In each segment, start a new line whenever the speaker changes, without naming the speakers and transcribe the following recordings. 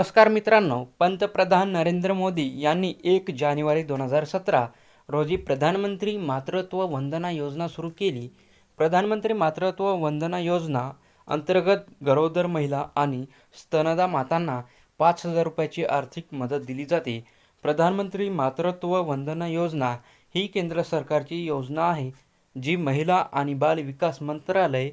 नमस्कार मित्रांनो पंतप्रधान नरेंद्र मोदी यांनी एक जानेवारी दोन हजार सतरा रोजी प्रधानमंत्री मातृत्व वंदना योजना सुरू केली. प्रधानमंत्री मातृत्व वंदना योजना अंतर्गत गरोदर महिला आणि स्तनदा मातांना पाच हजार रुपयाची आर्थिक मदत दिली जाते. प्रधानमंत्री मातृत्व वंदना योजना ही केंद्र सरकारची योजना आहे जी महिला आणि बाल विकास मंत्रालय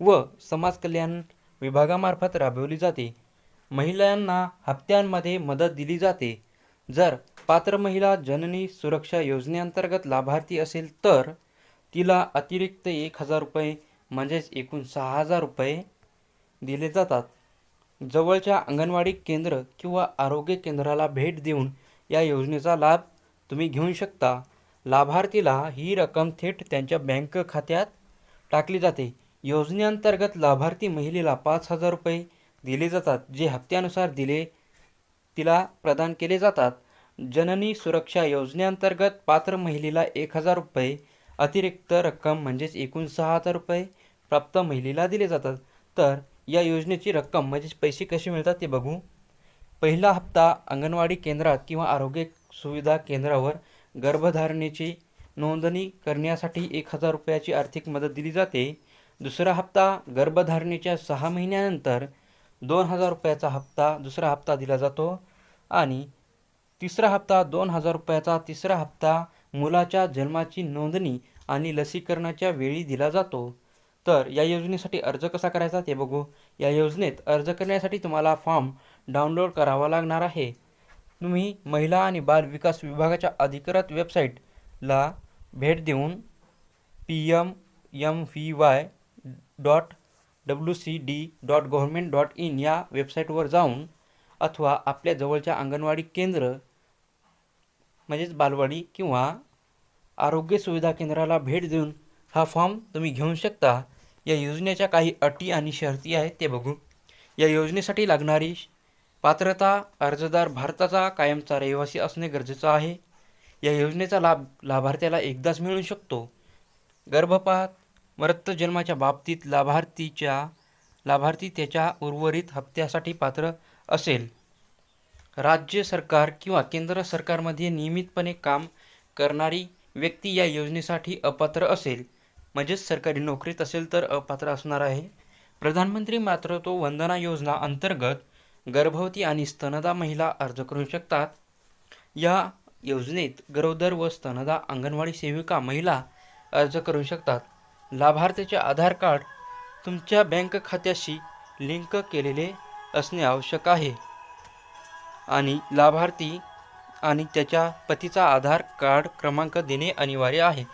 व समाज कल्याण विभागामार्फत राबवली जाते. महिलांना हप्त्यांमध्ये मदत दिली जाते. जर पात्र महिला जननी सुरक्षा योजनेअंतर्गत लाभार्थी असेल तर तिला अतिरिक्त एक हजार रुपये म्हणजेच एकूण सहा हजार रुपये दिले जातात. जवळच्या अंगणवाडी केंद्र किंवा आरोग्य केंद्राला भेट देऊन या योजनेचा लाभ तुम्ही घेऊ शकता. लाभार्थीला ही रक्कम थेट त्यांच्या बँक खात्यात टाकली जाते. योजनेअंतर्गत लाभार्थी महिलेला पाच हजार रुपये दिले जातात जे हप्त्यानुसार दिले तिला प्रदान केले जातात. जननी सुरक्षा योजनेअंतर्गत पात्र महिलेला एक हजार रुपये अतिरिक्त रक्कम म्हणजेच एकूण सहा हजार रुपये प्राप्त महिलेला दिले जातात. तर या योजनेची रक्कम म्हणजेच पैसे कसे मिळतात ते बघू. पहिला हप्ता अंगणवाडी केंद्रात किंवा आरोग्य सुविधा केंद्रावर गर्भधारणेची नोंदणी करण्यासाठी एक हजार रुपयाची आर्थिक मदत दिली जाते. दुसरा हप्ता गर्भधारणेच्या सहा महिन्यानंतर दोन हजार रुपयाचा हप्ता दुसरा हप्ता दिला जातो आणि तिसरा हप्ता दोन हजार रुपयाचा तिसरा हप्ता मुलाच्या जन्माची नोंदणी आणि लसीकरणाच्या वेळी दिला जातो. तर या योजनेसाठी अर्ज कसा करायचा ते बघू. या योजनेत अर्ज करण्यासाठी तुम्हाला फॉर्म डाउनलोड करावा लागणार आहे. तुम्ही महिला आणि बाल विकास विभागाच्या अधिकृत वेबसाईटला भेट देऊन P M M V Y dot W C D dot government dot in या वेबसाईटवर जाऊन अथवा आपल्या जवळच्या अंगणवाडी केंद्र म्हणजेच बालवाडी किंवा आरोग्य सुविधा केंद्राला भेट देऊन हा फॉर्म तुम्ही घेऊ शकता. या योजनेच्या काही अटी आणि शर्ती आहेत ते बघू. या योजनेसाठी लागणारी पात्रता अर्जदार भारताचा कायमचा रहिवासी असणे गरजेचं आहे. या योजनेचा लाभ लाभार्थ्याला एकदाच मिळू शकतो. गर्भपात मृत जन्माच्या बाबतीत लाभार्थीच्या लाभार्थी त्याच्या उर्वरित हप्त्यासाठी पात्र असेल. राज्य सरकार किंवा केंद्र सरकारमध्ये नियमितपणे काम करणारी व्यक्ती या योजनेसाठी अपात्र असेल. म्हणजेच सरकारी नोकरीत असेल तर अपात्र असणार आहे. प्रधानमंत्री मातृत्व वंदना योजना अंतर्गत गर्भवती आणि स्तनदा महिला अर्ज करू शकतात. या योजनेत गरोदर व स्तनदा अंगणवाडी सेविका महिला अर्ज करू शकतात. लाभार्थीचे आधार कार्ड तुमच्या बँक खात्याशी लिंक केलेले असणे आवश्यक आहे. आणि लाभार्थी आणि त्याच्या पतीचा आधार कार्ड क्रमांक देणे अनिवार्य आहे.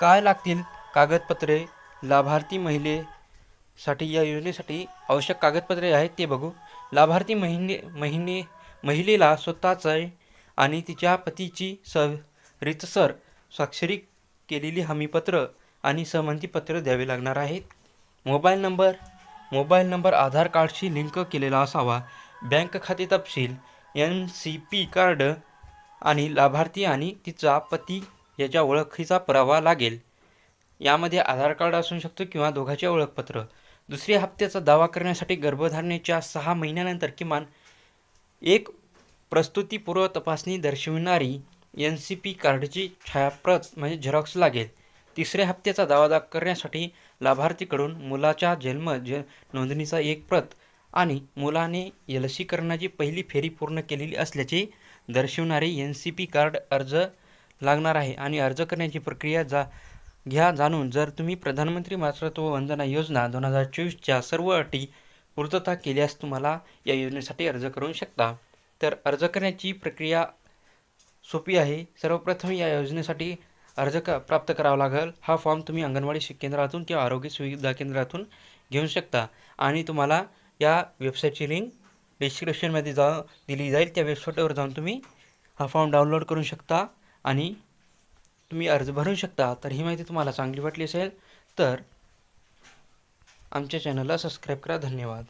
काय लागतील कागदपत्रे लाभार्थी महिलेसाठी या योजनेसाठी आवश्यक कागदपत्रे आहेत ते बघू. लाभार्थी महिने महिने महिलेला स्वतःचे आणि तिच्या पतीची स रितसर स्वाक्षरी केलेली हमीपत्र आणि सहमतीपत्र द्यावे लागणार आहेत. Mobile number mobile number Aadhaar कार्डशी लिंक केलेला असावा. बँक खाते तपशील एन सी पी कार्ड आणि लाभार्थी आणि तिचा पती याच्या ओळखीचा पुरावा लागेल. यामध्ये आधार कार्ड असू शकतो किंवा दोघांचे ओळखपत्र. दुसऱ्या हप्त्याचा दावा करण्यासाठी गर्भधारणेच्या सहा महिन्यानंतर किमान एक प्रस्तुतीपूर्व तपासणी दर्शविणारी एन सी पी कार्डची छायाप्रत म्हणजे झेरॉक्स लागेल. तिसऱ्या हप्त्याचा दावा दा करण्यासाठी लाभार्थीकडून मुलाच्या जन्म ज नोंदणीचा एक प्रत आणि मुलाने लसीकरणाची पहिली फेरी पूर्ण केलेली असल्याचे दर्शवणारे एन सी पी कार्ड अर्ज लागणार आहे आणि अर्ज करण्याची प्रक्रिया जा घ्या जाणून जर तुम्ही प्रधानमंत्री मातृत्व वंदना योजना दोन हजार चोवीसच्या सर्व अटी पूर्तता केल्यास तुम्हाला या योजनेसाठी अर्ज करू शकता. तर अर्ज करण्याची प्रक्रिया सोपी आहे. सर्वप्रथम या योजनेसाठी अर्ज क प्राप्त करावा लागेल. हा फॉर्म तुम्ही अंगणवाडी केंद्रातून किंवा आरोग्य सुविधा केंद्रातून घेऊ शकता. आणि तुम्हाला या वेबसाईटची लिंक डिस्क्रिप्शनमध्ये जा दिली जाईल. त्या वेबसाईटवर जाऊन तुम्ही हा फॉर्म डाउनलोड करू शकता आणि तुम्ही अर्ज भरू शकता. तर ही माहिती तुम्हाला चांगली वाटली असेल तर आमच्या चॅनलला सबस्क्राईब करा. धन्यवाद.